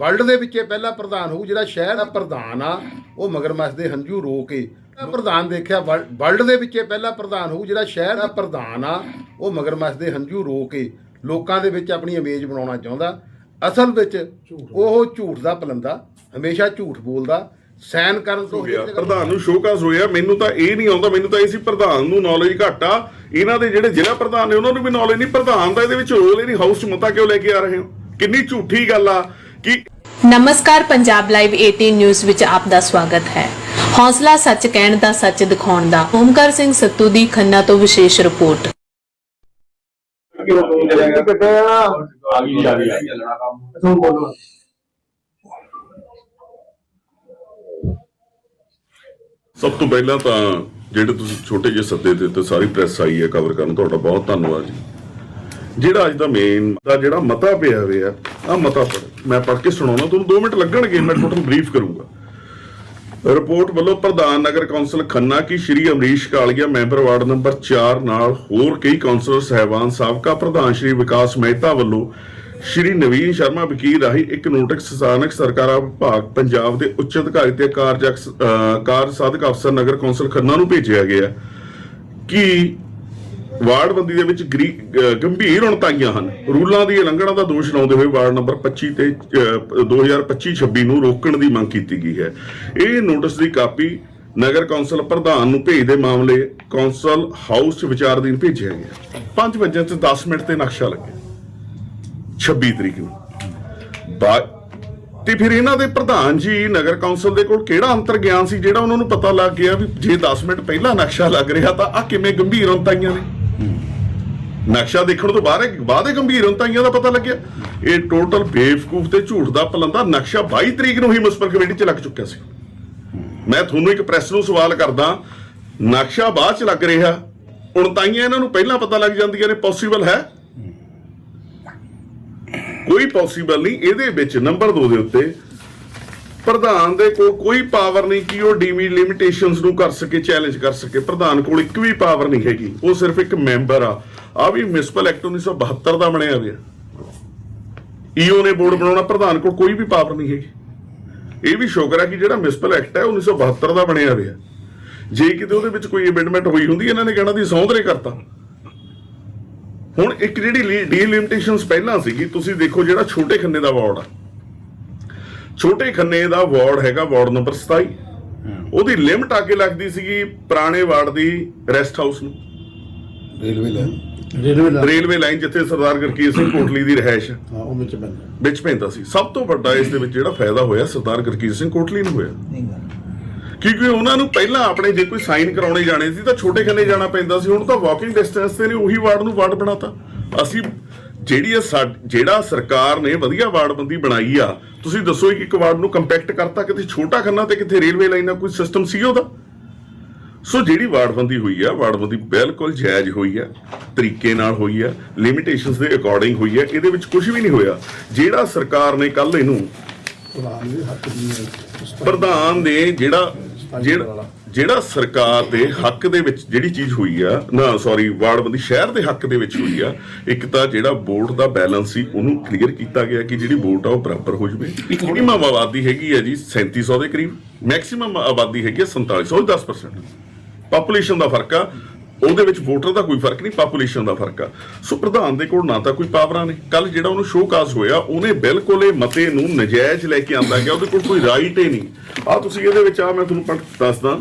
World ਦੇ ਵਿੱਚ ਇਹ ਪਹਿਲਾ ਪ੍ਰਧਾਨ ਹੋਊ ਜਿਹੜਾ ਸ਼ਹਿਰ ਦਾ ਪ੍ਰਧਾਨ ਆ ਉਹ ਮਗਰਮੱਛ ਦੇ ਹੰਝੂ ਰੋ ਕੇ ਪ੍ਰਧਾਨ ਦੇਖਿਆ ਵਰ- ਵਰਲਡ ਦੇ ਵਿੱਚ ਇਹ ਪਹਿਲਾ ਪ੍ਰਧਾਨ ਹੋਊ ਜਿਹੜਾ ਸ਼ਹਿਰ ਦਾ ਪ੍ਰਧਾਨ ਆ ਉਹ ਮਗਰਮੱਛ ਦੇ ਹੰਝੂ ਰੋ ਕੇ ਲੋਕਾਂ ਦੇ ਵਿੱਚ ਆਪਣੀ ਇਮੇਜ ਬਣਾਉਣਾ ਚਾਹੁੰਦਾ। ਅਸਲ ਵਿੱਚ ਉਹ ਝੂਠ ਦਾ ਪਲੰਦਾ ਹਮੇਸ਼ਾ ਝੂਠ ਬੋਲਦਾ ਸਾਈਨ ਕਰਨ ਤੋਂ ਪ੍ਰਧਾਨ ਨੂੰ ਸ਼ੋਕਾਸ ਹੋਇਆ ਮੈਨੂੰ ਤਾਂ ਇਹ ਨਹੀਂ ਆਉਂਦਾ ਮੈਨੂੰ ਤਾਂ ਇਹ ਸੀ ਪ੍ਰਧਾਨ ਨੂੰ ਨੌਲੇਜ ਘੱਟ ਆ। ਇਹਨਾਂ ਦੇ ਜਿਹੜੇ ਜ਼ਿਲ੍ਹਾ ਪ੍ਰਧਾਨ ਨੇ ਉਹਨਾਂ ਨੂੰ ਵੀ ਨੌਲੇਜ ਨਹੀਂ ਪ੍ਰਧਾਨ ਦਾ ਇਹਦੇ ਵਿੱਚ ਰੋਲ ਹੀ ਨਹੀਂ ਹਾਊਸ ਚ ਮਤਾ ਕਿਉਂ ਲੈ ਕੇ ਆ ਰਹੇ ਹੋ? ਕਿੰਨੀ ਝੂਠੀ ਗੱਲ ਆ ਕਿ ਨਮਸਕਾਰ, ਪੰਜਾਬ ਲਾਈਵ 18 ਨਿਊਜ਼ ਵਿੱਚ ਆਪ ਦਾ ਸਵਾਗਤ ਹੈ। ਹੌਸਲਾ ਸੱਚ ਕਹਿਣ ਦਾ, ਸੱਚ ਦਿਖਾਉਣ ਦਾ, ਓਮਕਾਰ ਸਿੰਘ ਸੱਤੂ ਦੀ ਖੰਨਾ ਤੋਂ ਵਿਸ਼ੇਸ਼ ਰਿਪੋਰਟ। ਸਭ ਤੋਂ ਪਹਿਲਾਂ ਤਾਂ ਜਿਹੜੇ ਤੁਸੀਂ ਛੋਟੇ ਜਿਹੇ ਸੱਦੇ ਤੇ ਸਾਰੀ ਪ੍ਰੈਸ ਆਈ ਹੈ ਕਵਰ ਕਰਨ, ਤੁਹਾਡਾ ਬਹੁਤ ਧੰਨਵਾਦ ਜੀ। ਜਿਹੜਾ ਅੱਜ ਦਾ ਮੇਨ ਦਾ ਜਿਹੜਾ ਮਤਾ ਪਿਆ ਹੋਇਆ ਆ ਮਤਾ ਪੜ੍ਹ, ਮੈਂ ਪੜ੍ਹ ਕੇ ਸੁਣਾਉਣਾ, ਤੁਹਾਨੂੰ 2 ਮਿੰਟ ਲੱਗਣਗੇ, ਮੈਂ ਟੋਟਲ ਬਰੀਫ ਕਰੂੰਗਾ। ਰਿਪੋਰਟ ਵੱਲੋਂ ਪ੍ਰਧਾਨ ਨਗਰ ਕੌਂਸਲ ਖੰਨਾ ਕੀ Shri Amrish Kalia member ward number 4 ਨਾਲ ਹੋਰ ਕਈ ਕੌਂਸਲਰ ਸਹਿਬਾਨ ਸਾਬਕਾ ਪ੍ਰਧਾਨ ਸ਼੍ਰੀ ਵਿਕਾਸ ਮਹਿਤਾ ਵੱਲੋਂ ਸ਼੍ਰੀ ਨਵੀਨ ਸ਼ਰਮਾ ਵਕੀਲ ਰਾਹੀਂ ਇੱਕ ਨੋਟਿਸ ਸਥਾਨਕ ਸਰਕਾਰਾਂ ਵਿਭਾਗ ਪੰਜਾਬ ਦੇ ਉੱਚ ਅਧਿਕਾਰੀ ਤੇ ਕਾਰਜ ਅਕਸ- ਸਾਧਕ ਅਫਸਰ ਨਗਰ ਕੌਂਸਲ ਖੰਨਾ ਨੂੰ ਭੇਜਿਆ ਗਿਆ। ਕਿ ਵਾਰਡਬੰਦੀ ਦੇ ਵਿੱਚ ਗਰੀ- ਗੰਭੀਰ ਉਣਤਾਈਆਂ ਹਨ। ਰੂਲਾਂ ਦੀ ਉਲੰਘਣਾ ਦਾ ਦੋਸ਼ ਲਾਉਂਦੇ ਹੋਏ ਵਾਰਡ ਨੰਬਰ 25 ਤੇ 2025-26 ਨੂੰ ਰੋਕਣ ਦੀ ਮੰਗ ਕੀਤੀ ਗਈ ਹੈ। ਇਹ ਨੋਟਿਸ ਦੀ ਕਾਪੀ ਨਗਰ ਕੌਂਸਲ ਪ੍ਰਧਾਨ ਨੂੰ ਭੇਜਦੇ ਮਾਮਲੇ ਕੌਂਸਲ ਹਾਊਸ 'ਚ ਵਿਚਾਰਧੀਨ ਭੇਜਿਆ ਗਿਆ। 5 ਵਜੇ ਤੇ 10 ਮਿੰਟ ਤੇ ਨਕਸ਼ਾ ਲੱਗਿਆ। 26 ਤਰੀਕ ਨੂੰ। ਬਾ- ਤੇ ਫਿਰ ਇਹਨਾਂ ਦੇ ਪ੍ਰਧਾਨ ਜੀ ਨਗਰ ਕੌਂਸਲ ਦੇ ਕੋਲ ਕਿਹੜਾ ਅੰਤਰ ਗਿਆਨ ਸੀ ਜਿਹੜਾ ਉਹਨਾਂ ਨੂੰ ਪਤਾ ਲੱਗ ਗਿਆ ਵੀ ਜੇ 10 ਮਿੰਟ ਪਹਿਲਾਂ ਨਕਸ਼ਾ ਲੱਗ ਰਿਹਾ ਤਾਂ ਆ ਕਿਵੇਂ ਗੰਭੀਰ ਉਣਤਾਈਆਂ ਨੇ? ਨਕਸ਼ਾ ਦੇਖਣ ਤੋਂ ਬਾਅਦ ਬਾਅਦ ਇਹ ਗੰਭੀਰ ਉਣਤਾਈਆਂ ਦਾ ਪਤਾ ਲੱਗਿਆ। ਇਹ ਟੋਟਲ ਬੇਵਕੂਫ ਤੇ ਝੂਠ ਦਾ ਪਲੰਦਾ ਨਕਸ਼ਾ 22 ਤਰੀਕ ਨੂੰ ਹੀ ਮੁਸਪਰ ਕਮੇਟੀ 'ਚ ਲੱਗ ਚੁੱਕਿਆ ਸੀ। ਮੈਂ ਤੁਹਾਨੂੰ ਇੱਕ ਪ੍ਰੈਸ ਨੂੰ ਸਵਾਲ ਕਰਦਾ, ਨਕਸ਼ਾ ਬਾਅਦ 'ਚ ਲੱਗ ਰਿਹਾ। ਉਣਤਾਈਆਂ ਇਹਨਾਂ ਨੂੰ ਪਹਿਲਾਂ ਪਤਾ ਲੱਗ ਜਾਂਦੀਆਂ ਨੇ ਪੋਸੀਬਲ ਹੈ? ਕੋਈ ਪੋਸੀਬਲ ਨਹੀਂ, ਇਹਦੇ ਵਿੱਚ ਨੰਬਰ 2 ਦੇ ਉੱਤੇ ਪ੍ਰਧਾਨ ਦੇ ਕੋਲ ਕੋਈ ਪਾਵਰ ਨਹੀਂ ਕਿ ਉਹ ਡੀਮੀ ਲਿਮਿਟੇਸ਼ਨਸ ਨੂੰ ਕਰ ਸਕੇ ਚੈਲੰਜ ਕਰ ਸਕੇ। ਪ੍ਰਧਾਨ ਕੋਲ ਇੱਕ ਵੀ ਪਾਵਰ ਨਹੀਂ ਹੈਗੀ। ਉਹ ਸਿਰਫ ਇੱਕ ਮੈਂਬਰ ਆ। ਆ ਵੀ ਮਿਊਨਿਸਪਲ ਐਕਟ 1972 ਦਾ ਬਣਿਆ ਹੋਇਆ। ਈਓ ਨੇ ਬੋਰਡ ਬਣਾਉਣਾ, ਪ੍ਰਧਾਨ ਕੋਲ ਕੋਈ ਵੀ ਪਾਵਰ ਨਹੀਂ ਹੈਗੀ। ਇਹ ਵੀ ਸ਼ੁਕਰ ਹੈ ਕਿ ਜਿਹੜਾ ਮਿਊਨਿਸਪਲ ਐਕਟ ਹੈ 1972 ਦਾ ਬਣਿਆ ਹੋਇਆ। ਜੇ ਕਿਤੇ ਉਹਦੇ ਵਿੱਚ ਕੋਈ ਅਮੈਂਡਮੈਂਟ ਹੋਈ ਹੁੰਦੀ, ਇਹਨਾਂ ਨੇ ਕਹਿਣਾ ਦੀ ਸੌਂਦਰੇ ਕਰਤਾ। ਹੁਣ ਇੱਕ ਜਿਹੜੀ ਡੀਲਿਮਿਟੇਸ਼ਨਸ ਪਹਿਲਾਂ ਸੀਗੀ, ਤੁਸੀਂ ਦੇਖੋ ਜਿਹੜਾ ਛੋਟੇ ਖੰਨੇ ਦਾ ਵਾਰਡ ਆ। ਛੋਟੇ ਖੰਨੇ ਦਾ ਵਾਰਡ ਹੈਗਾ ਵਾਰਡ ਨੰਬਰ 27 ਉਹਦੀ ਲਿਮਟ ਆ ਕੇ ਲੱਗਦੀ ਸੀਗੀ ਪੁਰਾਣੇ ਵਾਰਡ ਦੀ ਰੈਸਟ ਹਾਊਸ ਨੂੰ। Railway line. Railway line. ਜਿੱਥੇ ਸਰਦਾਰ ਗਰਕੀਰ ਸਿੰਘ ਕੋਟਲੀ ਦੀ ਰਹਿائش ਹਾਂ। ਉਹ ਵਿੱਚ ਪੈਂਦਾ। ਵਿੱਚ ਪੈਂਦਾ ਸੀ। ਸਭ ਤੋਂ ਵੱਡਾ ਇਸ ਦੇ ਵਿੱਚ ਜਿਹੜਾ ਫਾਇਦਾ ਹੋਇਆ ਸਰਦਾਰ ਗਰਕੀਰ ਸਿੰਘ ਕੋਟਲੀ ਨੂੰ ਹੋਇਆ। ਕਿਉਂਕਿ ਉਹਨਾਂ ਨੂੰ ਪਹਿਲਾਂ ਆਪਣੇ ਜੇ ਕੋਈ ਸਾਈਨ ਕਰਾਉਣੇ ਜਾਣੇ ਸੀ ਤਾਂ ਛੋਟੇ ਖੰਨੇ ਜਾਣਾ ਪੈਂਦਾ ਸੀ। ਹੁਣ ਤਾਂ ਵਾਕਿੰਗ ਡਿਸਟੈਂਸ ਤੇ ਨੇ ਉਹੀ ਵਾਰਡ ਨੂੰ ਵਾਰਡ ਬਣਾਤਾ। ਅਸੀਂ ਜਿਹੜੀ ਜਿਹੜਾ ਸਰਕਾਰ ਨੇ ਵਧੀਆ ਵਾਰਡਬੰਦੀ ਬਣਾਈ ਆ ਤੁਸੀਂ ਦੱਸੋ ਇੱਕ ਵਾਰਡ ਨੂੰ ਕੰਪੈਕਟ ਕਰਤਾ ਕਿਤੇ ਛੋਟਾ ਖੰਨਾ ਤੇ ਕਿਤੇ ਰੇਲਵੇ ਲਾਈਨ ਕੋਈ ਸਿਸਟਮ ਸੀ ਉਹਦਾ ਸੋ ਜਿਹੜੀ ਵਾਰਡਬੰਦੀ ਹੋਈ ਆ ਵਾਰਡਬੰਦੀ ਬਿਲਕੁਲ ਜਾਇਜ਼ ਹੋਈ ਆ ਤਰੀਕੇ ਨਾਲ ਹੋਈ ਆ ਲਿਮਿਟੇਸ਼ਨਸ ਦੇ ਅਕੋਰਡਿੰਗ ਹੋਈ ਆ ਇਹਦੇ ਵਿੱਚ ਕੁਝ ਵੀ ਨਹੀਂ ਹੋਇਆ ਜਿਹੜਾ ਸਰਕਾਰ ਨੇ ਕੱਲ ਇਹਨੂੰ। ਪ੍ਰਧਾਨ ਦੇ ਜਿਹੜਾ ਜਿਹੜਾ ਜਿਹੜਾ ਸਰਕਾਰ ਦੇ ਹੱਕ ਦੇ ਵਿੱਚ ਜਿਹੜੀ ਚੀਜ਼ ਹੋਈ ਆ ਨਾ ਸੌਰੀ ਵਾਰਡਬੰਦੀ ਸ਼ਹਿਰ ਦੇ ਹੱਕ ਦੇ ਵਿੱਚ ਹੋਈ ਆ ਇੱਕ ਤਾਂ ਜਿਹੜਾ ਵੋਟ ਦਾ ਬੈਲੈਂਸ ਸੀ ਉਹਨੂੰ ਕਲੀਅਰ ਕੀਤਾ ਗਿਆ ਕਿ ਜਿਹੜੀ ਵੋਟ ਆ ਉਹ ਬਰਾਬਰ ਹੋ ਜਵੇ। ਮਿਨੀਮਮ ਆਬਾਦੀ ਹੈਗੀ ਹੈ ਜੀ 3700 ਦੇ ਕਰੀਬ ਮੈਕਸਿਮਮ ਆਬਾਦੀ ਹੈਗੀ ਹੈ 4700 10% ਪਾਪੂਲੇਸ਼ਨ ਦਾ ਫ਼ਰਕ ਆ। ਉਹਦੇ ਵਿੱਚ ਵੋਟਰ ਦਾ ਕੋਈ ਫ਼ਰਕ ਨਹੀਂ ਪਾਪੂਲੇਸ਼ਨ ਦਾ ਫ਼ਰਕ ਆ। ਸੋ ਪ੍ਰਧਾਨ ਦੇ ਕੋਲ ਨਾ ਤਾਂ ਕੋਈ ਪਾਵਰਾਂ ਨੇ। ਕੱਲ ਜਿਹੜਾ ਉਹਨੂੰ ਸ਼ੋਕਾਸ ਹੋਇਆ, ਉਹਨੇ ਬਿਲਕੁਲ ਇਹ ਮਤੇ ਨੂੰ ਨਜਾਇਜ਼ ਲੈ ਕੇ ਆਂਦਾ ਗਿਆ, ਉਹਦੇ ਕੋਲ ਕੋਈ ਰਾਈਟ ਹੀ ਨਹੀਂ। ਆ ਤੁਸੀਂ ਇਹਦੇ ਵਿੱਚ ਆ ਮੈਂ ਤੁਹਾਨੂੰ ਪੜ੍ਹ ਦੱਸਦਾ।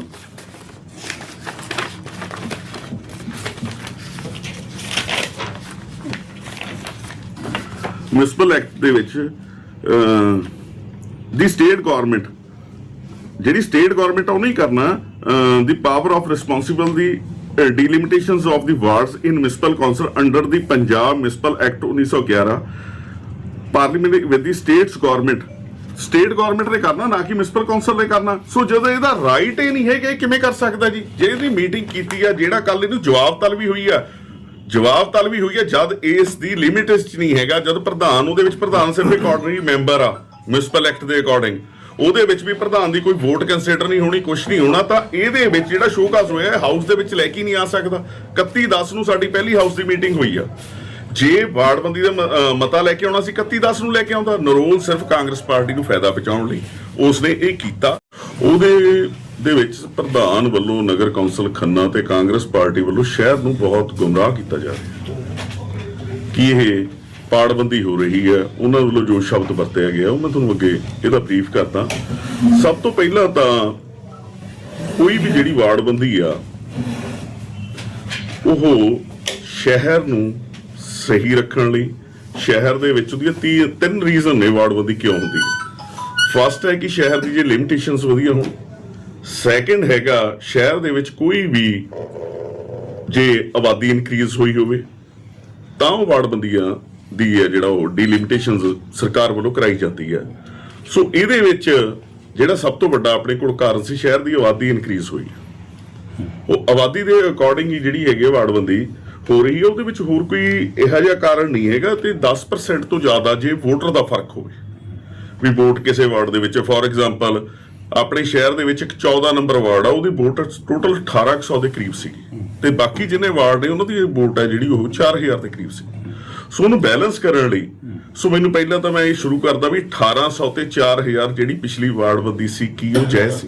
ਮਿਊਨਿਸਪਲ ਐਕਟ ਦੇ ਵਿੱਚ ਦੀ ਸਟੇਟ ਗਵਰਨਮੈਂਟ ਜਿਹੜੀ ਸਟੇਟ ਗਵਰਨਮੈਂਟ ਉਹ ਨਹੀਂ ਕਰਨਾ the power of responsible the delimitations of the wards in municipal council under the Punjab municipal act 1911 parliament with the states government state government ਨੇ ਕਰਨਾ, ਨਾ ਕਿ ਮਿਊਨਿਸਪਲ ਕਾਉਂਸਲ ਨੇ ਕਰਨਾ। ਸੋ ਜਦੋਂ ਇਹਦਾ ਰਾਈਟ ਹੀ ਨਹੀਂ ਹੈ ਕਿਵੇਂ ਕਰ ਸਕਦਾ ਜੀ? ਜੇ ਇਹਦੀ ਮੀਟਿੰਗ ਕੀਤੀ ਆ, ਜਿਹੜਾ ਕੱਲ ਇਹਨੂੰ ਜਵਾਬ ਤਲਬੀ ਹੋਈ ਆ, ਜਵਾਬ ਤਲਬੀ ਹੋਈ ਹੈ ਜਦ ਇਸ ਦੀ ਲਿਮਿਟ ਇਸ ਚ ਨਹੀਂ ਹੈਗਾ, ਜਦ ਪ੍ਰਧਾਨ, ਉਹਦੇ ਵਿੱਚ ਪ੍ਰਧਾਨ ਸਿਰਫ ਇੱਕ ਆਰਡਨਰੀ ਮੈਂਬਰ ਆ ਮਿਊਨਿਸਪਲ ਐਕਟ ਦੇ ਅਕੋਰਡਿੰਗ ਉਹਦੇ ਵਿੱਚ ਵੀ ਪ੍ਰਧਾਨ ਦੀ ਕੋਈ ਵੋਟ ਕੰਸੀਡਰ ਨਹੀਂ ਹੋਣੀ ਕੁਝ ਨਹੀਂ ਹੋਣਾ, ਤਾਂ ਇਹਦੇ ਵਿੱਚ ਜਿਹੜਾ ਸ਼ੋਕਾਸ ਹੋਇਆ ਹਾਊਸ ਦੇ ਵਿੱਚ ਲੈ ਕੇ ਨਹੀਂ ਆ ਸਕਦਾ। 31 10 ਨੂੰ ਸਾਡੀ ਪਹਿਲੀ ਹਾਊਸ ਦੀ ਮੀਟਿੰਗ ਹੋਈ ਆ। ਜੇ ਵਾਰਡਬੰਦੀ ਦਾ ਮਤਾ ਲੈ ਕੇ ਆਉਣਾ ਸੀ 31 10 ਨੂੰ ਲੈ ਕੇ ਆਉਂਦਾ, ਨਰੋਲ ਸਿਰਫ ਕਾਂਗਰਸ ਪਾਰਟੀ ਨੂੰ ਫਾਇਦਾ ਪਹੁੰਚਾਉਣ ਲਈ। ਉਸਨੇ ਇਹ ਕੀਤਾ। ਉਹਦੇ ਦੇ ਵਿੱਚ ਪ੍ਰਧਾਨ ਵੱਲੋਂ ਨਗਰ ਕੌਂਸਲ ਖੰਨਾ ਤੇ ਕਾਂਗਰਸ ਪਾਰਟੀ ਵੱਲੋਂ ਸ਼ਹਿਰ ਨੂੰ ਬਹੁਤ ਗੁੰਮਰਾਹ ਕੀਤਾ ਜਾ ਰਿਹਾ। ਕਿ ਇਹ ਪਾੜਬੰਦੀ ਹੋ ਰਹੀ ਹੈ, ਉਹਨਾਂ ਵੱਲੋਂ ਜੋ ਸ਼ਬਦ ਵਰਤਿਆ ਗਿਆ, ਉਹ ਮੈਂ ਤੁਹਾਨੂੰ ਅੱਗੇ ਇਹਦਾ ਬਰੀਫ ਕਰਦਾ। ਸਭ ਤੋਂ ਪਹਿਲਾਂ ਤਾਂ ਕੋਈ ਵੀ ਜਿਹੜੀ ਵਾਰਡਬੰਦੀ ਆ, ਉਹ ਸ਼ਹਿਰ ਨੂੰ ਸਹੀ ਰੱਖਣ ਲਈ, ਸ਼ਹਿਰ ਦੇ ਵਿੱਚ ਉਹਦੀਆਂ ਤੀ- ਤਿੰਨ ਰੀਜ਼ਨ ਨੇ ਵਾਰਡਬੰਦੀ ਕਿਉਂ ਹੁੰਦੀ। ਫਸਟ ਹੈ ਕਿ ਸ਼ਹਿਰ ਦੀ ਜੇ ਲਿਮਿਟੇਸ਼ਨਸ ਵਧੀਆ ਹੋਣ। ਸੈਕੰਡ ਹੈਗਾ, ਸ਼ਹਿਰ ਦੇ ਵਿੱਚ ਕੋਈ ਵੀ ਜੇ ਆਬਾਦੀ ਇਨਕਰੀਜ਼ ਹੋਈ ਹੋਵੇ, ਤਾਂ ਉਹ ਵਾਰਡਬੰਦੀਆਂ ਦੀ ਹੈ, ਜਿਹੜਾ ਉਹ ਡੀਲਿਮਿਟੇਸ਼ਨਸ ਸਰਕਾਰ ਵੱਲੋਂ ਕਰਾਈ ਜਾਂਦੀ ਹੈ। ਸੋ ਇਹਦੇ ਵਿੱਚ ਜਿਹੜਾ ਸਭ ਤੋਂ ਵੱਡਾ ਆਪਣੇ ਕੋਲ ਕਾਰਨ ਸੀ, ਸ਼ਹਿਰ ਦੀ ਆਬਾਦੀ ਇਨਕਰੀਜ਼ ਹੋਈ। ਉਹ ਆਬਾਦੀ ਦੇ ਅਕੋਰਡਿੰਗ ਹੀ ਜਿਹੜੀ ਹੈਗੀ ਹੈ ਵਾਰਡਬੰਦੀ ਹੋ ਰਹੀ ਹੈ, ਉਹਦੇ ਵਿੱਚ ਹੋਰ ਕੋਈ ਇਹੋ ਜਿਹਾ ਕਾਰਨ ਨਹੀਂ ਹੈਗਾ ਤੇ 10% ਤੋਂ ਜ਼ਿਆਦਾ ਜੇ ਵੋਟਰ ਦਾ ਫ਼ਰਕ ਹੋਵੇ। ਵੀ ਵੋਟ ਕਿਸੇ ਵਾਰਡ ਦੇ ਵਿੱਚ ਫੋਰ ਐਗਜ਼ਾਮਪਲ ਆਪਣੇ ਸ਼ਹਿਰ ਦੇ ਵਿੱਚ ਇੱਕ 14 ਨੰਬਰ ਵਾਰਡ ਆ, ਉਹਦੀ ਵੋਟ ਟੋਟਲ 1800 ਦੇ ਕਰੀਬ ਸੀਗੀ। ਤੇ ਬਾਕੀ ਜਿੰਨੇ ਵਾਰਡ ਨੇ, ਉਹਨਾਂ ਦੀ ਵੋਟ ਹੈ ਜਿਹੜੀ ਉਹ 4000 ਦੇ ਕਰੀਬ ਸੀ ਸੋ ਉਹਨੂੰ ਬੈਲੈਂਸ ਕਰਨ ਲਈ ਸੋ ਮੈਨੂੰ ਪਹਿਲਾਂ ਤਾਂ ਮੈਂ ਇਹ ਸ਼ੁਰੂ ਕਰਦਾ ਵੀ 1800 ਤੇ 4000 ਜਿਹੜੀ ਪਿਛਲੀ ਵਾਰਡਬੰਦੀ ਸੀ ਕੀ ਉਹ ਜਾਇਜ਼ ਸੀ?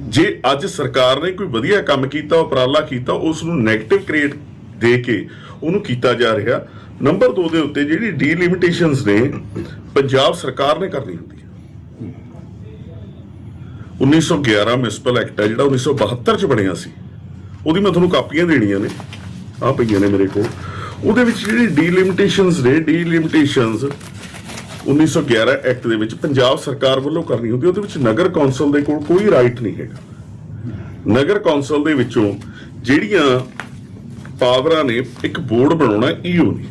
ਜੇ ਅੱਜ ਸਰਕਾਰ ਨੇ ਕੋਈ ਵਧੀਆ ਕੰਮ ਕੀਤਾ ਉਪਰਾਲਾ ਕੀਤਾ ਉਸ ਨੂੰ 네ਗੇਟਿਵ ਕ੍ਰੀਏਟ ਦੇ ਕੇ ਉਹਨੂੰ ਕੀਤਾ ਜਾ ਰਿਹਾ ਨੰਬਰ 2 ਦੇ ਉੱਤੇ ਜਿਹੜੀ ਡੀਲਿਮਿਟੇਸ਼ਨਸ ਨੇ ਪੰਜਾਬ ਸਰਕਾਰ ਨੇ ਕਰਨੀ ਹੁੰਦੀ ਹੈ। 1911 ਮਿਊਨਿਸਪਲ ਐਕਟ ਹੈ ਜਿਹੜਾ 1972 ਚ ਬਣਿਆ ਸੀ। ਉਹਦੀ ਮੈਂ ਤੁਹਾਨੂੰ ਕਾਪੀਆਂ ਦੇਣੀਆਂ ਨੇ। ਆ ਪਈਆਂ ਨੇ ਮੇਰੇ ਕੋਲ। ਉਹਦੇ ਵਿੱਚ ਜਿਹੜੀ ਡੀਲਿਮਿਟੇਸ਼ਨਸ ਨੇ ਡੀਲਿਮਿਟੇਸ਼ਨਸ 1911 ਐਕਟ ਦੇ ਵਿੱਚ ਪੰਜਾਬ ਸਰਕਾਰ ਵੱਲੋਂ ਕਰਨੀ ਹੁੰਦੀ, ਉਹਦੇ ਵਿੱਚ ਨਗਰ ਕੌਂਸਲ ਦੇ ਕੋਲ ਕੋਈ ਰਾਈਟ ਨਹੀਂ ਹੈਗਾ। ਨਗਰ ਕੌਂਸਲ ਦੇ ਵਿੱਚੋਂ ਜਿਹੜੀਆਂ ਪਾਵਰਾਂ ਨੇ, ਇੱਕ ਬੋਰਡ ਬਣਾਉਣਾ ਈਓ ਨੇ।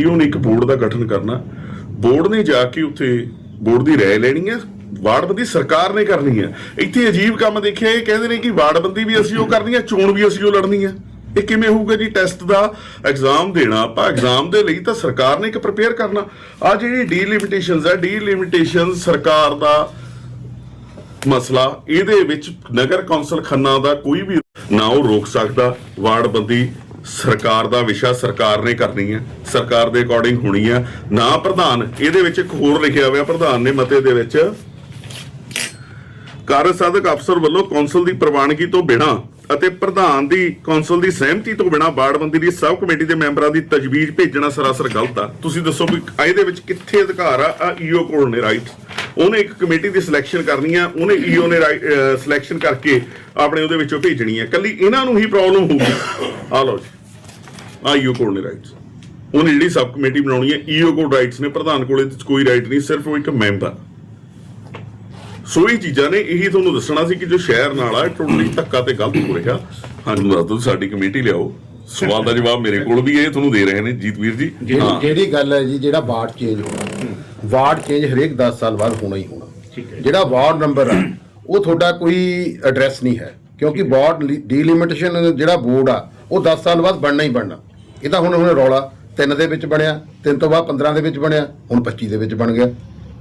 ਈਓ ਨੇ ਇੱਕ ਬੋਰਡ ਦਾ ਗਠਨ ਕਰਨਾ। ਬੋਰਡ ਨੇ ਜਾ ਕੇ ਉੱਥੇ ਬੋਰਡ ਦੀ ਰਾਏ ਲੈਣੀ ਹੈ, ਵਾਰਡਬੰਦੀ ਸਰਕਾਰ ਨੇ ਕਰਨੀ ਹੈ। ਇੱਥੇ ਅਜੀਬ ਕੰਮ ਦੇਖਿਆ, ਇਹ ਕਹਿੰਦੇ ਨੇ ਕਿ ਵਾਰਡਬੰਦੀ ਵੀ ਅਸੀਂ ਉਹ ਕਰਨੀ ਹੈ, ਚੋਣ ਵੀ ਅਸੀਂ ਉਹ ਲੜਨੀ ਹੈ। ਇਹ ਕਿਵੇਂ ਹੋਊਗਾ ਜੀ ਟੈਸਟ ਦਾ? ਐਗਜ਼ਾਮ ਦੇਣਾ, ਆਪਾਂ ਐਗਜ਼ਾਮ ਦੇ ਲਈ ਤਾਂ ਸਰਕਾਰ ਨੇ ਇੱਕ ਪ੍ਰਪੇਅਰ ਕਰਨਾ। ਆ ਜਿਹੜੀ ਡੀਲਿਮਿਟੇਸ਼ਨਸ ਹੈ ਡੀਲਿਮਿਟੇਸ਼ਨ ਸਰਕਾਰ ਦਾ ਮਸਲਾ, ਇਹਦੇ ਵਿੱਚ ਨਗਰ ਕੌਂਸਲ ਖੰਨਾ ਦਾ ਕੋਈ ਵੀ ਨਾ ਉਹ ਰੋਕ ਸਕਦਾ। ਵਾਰਡਬੰਦੀ ਸਰਕਾਰ ਦਾ ਵਿਸ਼ਾ ਸਰਕਾਰ ਨੇ ਕਰਨੀ ਹੈ। ਸਰਕਾਰ ਦੇ ਅਕੋਰਡਿੰਗ ਹੋਣੀ ਹੈ। ਨਾ ਪ੍ਰਧਾਨ, ਇਹਦੇ ਵਿੱਚ ਇੱਕ ਹੋਰ ਲਿਖਿਆ ਹੋਇਆ, ਪ੍ਰਧਾਨ ਨੇ ਮਤੇ ਦੇ ਵਿੱਚ। ਕਾਰਜ ਸਾਧਕ ਅਫਸਰ ਵੱਲੋਂ ਕੌਂਸਲ ਦੀ ਪ੍ਰਵਾਨਗੀ ਤੋਂ ਬਿਨਾਂ ਅਤੇ ਪ੍ਰਧਾਨ ਦੀ ਕੌਂਸਲ ਦੀ ਸਹਿਮਤੀ ਤੋਂ ਬਿਨਾਂ ਬਾੜਬੰਦੀ ਦੀ ਸਬ ਕਮੇਟੀ ਦੇ ਮੈਂਬਰਾਂ ਦੀ ਤਜਵੀਜ਼ ਭੇਜਣਾ ਸਰਾਸਰ ਗਲਤ ਆ। ਤੁਸੀਂ ਦੱਸੋ ਵੀ ਇਹਦੇ ਵਿੱਚ ਕਿੱਥੇ ਅਧਿਕਾਰ ਆ? ਆ ਈਓ ਕੋਲ ਨੇ ਰਾਈਟ ਉਹਨੇ ਇੱਕ ਕਮੇਟੀ ਦੀ ਸਿਲੈਕਸ਼ਨ ਕਰਨੀ ਆ, ਉਹਨੇ ਈਓ ਨੇ ਸਿਲੈਕਸ਼ਨ ਕਰਕੇ ਆਪਣੇ ਉਹਦੇ ਵਿੱਚੋਂ ਭੇਜਣੀ ਆ। ਕੱਲੀ ਇਹਨਾਂ ਨੂੰ ਹੀ ਪ੍ਰੋਬਲਮ ਹੋਊਗੀ। ਆ ਲਓ ਜੀ। ਆ ਈਓ ਕੋਲ ਨੇ ਰਾਈਟਸ ਉਹਨੇ ਜਿਹੜੀ ਸਬ ਕਮੇਟੀ ਬਣਾਉਣੀ ਹੈ ਈਓ ਕੋਲ ਰਾਈਟਸ ਨੇ। ਪ੍ਰਧਾਨ ਕੋਲ ਇਹਦੇ 'ਚ ਕੋਈ ਰਾਈਟ ਨਹੀਂ, ਸਿਰਫ ਉਹ ਇੱਕ ਮੈਂਬਰ ਸੋ ਇਹ ਚੀਜ਼ਾਂ ਨੇ ਇਹੀ ਤੁਹਾਨੂੰ ਦੱਸਣਾ ਸੀ ਕਿ ਜੋ ਸ਼ਹਿਰ ਨਾਲ ਆ ਟੋਟਲੀ ਧੱਕਾ ਤੇ ਗਲਤ ਹੋ ਰਿਹਾ। ਹਾਂਜੀ ਦੱਸ ਦਿਓ ਸਾਡੀ ਕਮੇਟੀ ਲਿਆਓ। ਸਵਾਲ ਦਾ ਜਵਾਬ ਮੇਰੇ ਕੋਲ ਵੀ ਇਹ ਤੁਹਾਨੂੰ ਦੇ ਰਹੇ ਨੇ ਜੀਤਵੀਰ ਜੀ। ਜਿਹੜੀ ਜਿਹੜੀ ਗੱਲ ਹੈ ਜੀ ਜਿਹੜਾ ਵਾਰਡ ਚੇਂਜ ਹੋਣਾ। ਵਾਰਡ ਚੇਂਜ ਹਰੇਕ 10 ਸਾਲ ਬਾਅਦ ਹੋਣਾ ਹੀ ਹੋਣਾ। ਜਿਹੜਾ ਵਾਰਡ ਨੰਬਰ ਆ ਉਹ ਤੁਹਾਡਾ ਕੋਈ ਐਡਰੈਸ ਨਹੀਂ ਹੈ। ਕਿਉਂਕਿ ਵਾਰਡ ਡੀਲਿਮਿਟੇਸ਼ਨ ਜਿਹੜਾ ਬੋਰਡ ਆ ਉਹ 10 ਸਾਲ ਬਾਅਦ ਬਣਨਾ ਹੀ ਬਣਨਾ। ਇਹ ਤਾਂ ਹੁਣ ਹੁਣ ਰੌਲਾ ਤਿੰਨ ਦੇ ਵਿੱਚ ਬਣਿਆ ਤਿੰਨ ਤੋਂ ਬਾਅਦ 15 ਦੇ ਵਿੱਚ ਬਣਿਆ ਹੁਣ 25 ਦੇ ਵਿੱਚ ਬਣ ਗਿਆ।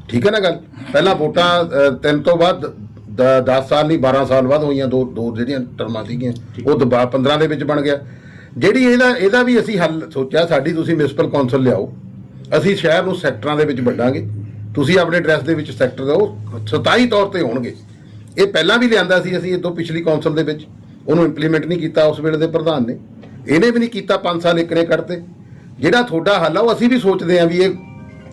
ਠੀਕ ਹੈ ਨਾ ਗੱਲ? ਪਹਿਲਾਂ ਵੋਟਾਂ ਅ, ਤਿੰਨ ਤੋਂ ਬਾਅਦ 10 ਸਾਲ ਨਹੀਂ 12 ਸਾਲ ਬਾਅਦ ਹੋਈਆਂ ਦੋ ਦੋ ਜਿਹੜੀਆਂ ਟਰਮਾਂ ਸੀਗੀਆਂ ਉਹ ਦੁਬਾਰਾ 15 ਦੇ ਵਿੱਚ ਬਣ ਗਿਆ। ਜਿਹੜੀ ਇਹਦਾ ਇਹਦਾ ਵੀ ਅਸੀਂ ਹੱਲ ਸੋਚਿਆ ਸਾਡੀ ਤੁਸੀਂ ਮਿਊਨਿਸਪਲ ਕੌਂਸਲ ਲਿਆਓ। ਅਸੀਂ ਸ਼ਹਿਰ ਨੂੰ ਸੈਕਟਰਾਂ ਦੇ ਵਿੱਚ ਵੰਡਾਂਗੇ ਤੁਸੀਂ ਆਪਣੇ ਐਡਰੈਸ ਦੇ ਵਿੱਚ ਸੈਕਟਰ ਦਿਓ ਸਤਾਈ ਤੌਰ ਤੇ ਹੋਣਗੇ। ਇਹ ਪਹਿਲਾਂ ਵੀ ਲਿਆਂਦਾ ਸੀ ਅਸੀਂ ਇਹ ਤੋਂ ਪਿਛਲੀ ਕੌਂਸਲ ਦੇ ਵਿੱਚ। ਉਹਨੂੰ ਇੰਪਲੀਮੈਂਟ ਨਹੀਂ ਕੀਤਾ ਉਸ ਵੇਲੇ ਦੇ ਪ੍ਰਧਾਨ ਨੇ। ਇਹਨੇ ਵੀ ਨਹੀਂ ਕੀਤਾ 5 ਸਾਲ ਇੱਕ ਨੇ ਕੱਢਤੇ। ਜਿਹੜਾ ਤੁਹਾਡਾ ਹੱਲ ਆ ਉਹ ਅਸੀਂ ਵੀ ਸੋਚਦੇ ਹਾਂ ਵੀ ਇਹ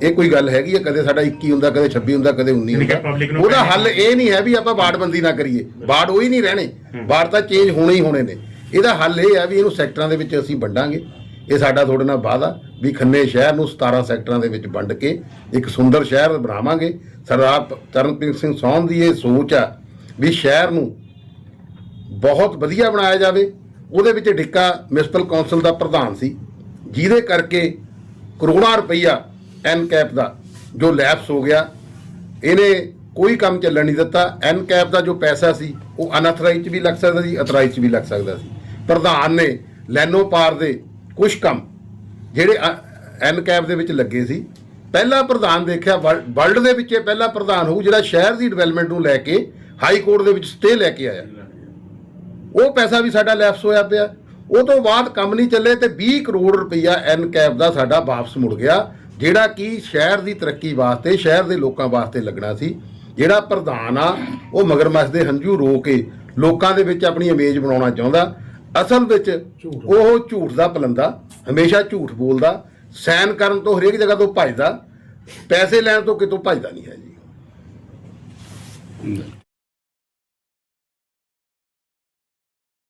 ਇਹ ਕੋਈ ਗੱਲ ਹੈਗੀ ਹੈ ਕਦੇ ਸਾਡਾ 21 ਹੁੰਦਾ ਕਦੇ 26 ਹੁੰਦਾ ਕਦੇ 19 ਯਾਨੀ ਕਿ ਹੁੰਦਾ। ਉਹਦਾ ਹੱਲ ਇਹ ਨਹੀਂ ਹੈ ਵੀ ਆਪਾਂ ਵਾਰਡਬੰਦੀ ਨਾ ਕਰੀਏ। ਵਾਰਡ ਉਹ ਨਹੀਂ ਰਹਿਣੇ। ਵਾਰਡ ਤਾਂ ਚੇਂਜ ਹੋਣੇ ਹੀ ਹੋਣੇ ਨੇ। ਇਹਦਾ ਹੱਲ ਇਹ ਹੈ ਵੀ ਇਹਨੂੰ ਸੈਕਟਰਾਂ ਦੇ ਵਿੱਚ ਅਸੀਂ ਵੰਡਾਂਗੇ। ਇਹ ਸਾਡਾ ਤੁਹਾਡੇ ਨਾਲ ਵਾਅਦਾ ਵੀ ਖੰਨੇ ਸ਼ਹਿਰ ਨੂੰ 17 ਸੈਕਟਰਾਂ ਦੇ ਵਿੱਚ ਵੰਡ ਕੇ ਇੱਕ ਸੁੰਦਰ ਸ਼ਹਿਰ ਬਣਾਵਾਂਗੇ। ਸਰਦਾਰ ਤਰਨਪ੍ਰੀਤ ਸਿੰਘ ਸੌਨ ਦੀ ਇਹ ਸੋਚ ਆ ਵੀ ਸ਼ਹਿਰ ਨੂੰ ਬਹੁਤ ਵਧੀਆ ਬਣਾਇਆ ਜਾਵੇ। ਉਹਦੇ ਵਿੱਚ ਡਿੱਕਾ ਮਿਊਨਿਸਪਲ ਕੌਂਸਲ ਦਾ ਪ੍ਰਧਾਨ ਸੀ। ਜਿਹਦੇ ਕਰਕੇ ਕਰੋੜਾਂ ਰੁਪਈਆ ਐਨ ਕੈਪ ਦਾ ਜੋ ਲੈਪਸ ਹੋ ਗਿਆ, ਇਹਨੇ ਕੋਈ ਕੰਮ ਚੱਲਣ ਨਹੀਂ ਦਿੱਤਾ। ਐਨ ਕੈਪ ਦਾ ਜੋ ਪੈਸਾ ਸੀ, ਉਹ ਅਨਥਰਾਈਜ਼ 'ਚ ਵੀ ਲੱਗ ਸਕਦਾ ਸੀ ਅਥਰਾਈਜ਼ 'ਚ ਵੀ ਲੱਗ ਸਕਦਾ ਸੀ। ਪ੍ਰਧਾਨ ਨੇ ਲੈਨੋ ਪਾਰ ਦੇ ਕੁਝ ਕੰਮ ਜਿਹੜੇ ਐਨ ਕੈਪ ਦੇ ਵਿੱਚ ਲੱਗੇ ਸੀ, ਪਹਿਲਾ ਪ੍ਰਧਾਨ ਦੇਖਿਆ, ਵਰਲਡ ਦੇ ਵਿੱਚ ਇਹ ਪਹਿਲਾ ਪ੍ਰਧਾਨ ਹੋਊ ਜਿਹੜਾ ਸ਼ਹਿਰ ਦੀ ਡਿਵੈਲਪਮੈਂਟ ਨੂੰ ਲੈ ਕੇ ਹਾਈ ਕੋਰਟ ਦੇ ਵਿੱਚ ਸਟੇ ਲੈ ਕੇ ਆਇਆ। ਉਹ ਪੈਸਾ ਵੀ ਸਾਡਾ ਲੈਪਸ ਹੋਇਆ ਪਿਆ। ਉਹ ਤੋਂ ਬਾਅਦ ਕੰਮ ਨਹੀਂ ਚੱਲੇ ਤੇ 20 ਕਰੋੜ ਰੁਪਈਆ ਐਨ ਕੈਪ ਦਾ ਸਾਡਾ ਵਾਪਸ ਮੁੜ ਗਿਆ। ਜਿਹੜਾ ਕਿ ਸ਼ਹਿਰ ਦੀ ਤਰੱਕੀ ਵਾਸਤੇ ਸ਼ਹਿਰ ਦੇ ਲੋਕਾਂ ਵਾਸਤੇ ਲੱਗਣਾ ਸੀ ਜਿਹੜਾ ਪ੍ਰਧਾਨ ਆ ਉਹ ਮਗਰਮੱਛ ਦੇ ਹੰਝੂ ਰੋ ਕੇ ਲੋਕਾਂ ਦੇ ਵਿੱਚ ਆਪਣੀ ਇਮੇਜ ਬਣਾਉਣਾ ਚਾਹੁੰਦਾ। ਅਸਲ ਵਿੱਚ ਉਹ ਝੂਠ ਦਾ ਪਲੰਦਾ ਹਮੇਸ਼ਾ ਝੂਠ ਬੋਲਦਾ ਸਾਈਨ ਕਰਨ ਤੋਂ ਹਰੇਕ ਜਗ੍ਹਾ ਤੋਂ ਭੱਜਦਾ ਪੈਸੇ ਲੈਣ ਤੋਂ ਕਿਤੋਂ ਭੱਜਦਾ ਨਹੀਂ ਹੈ ਜੀ।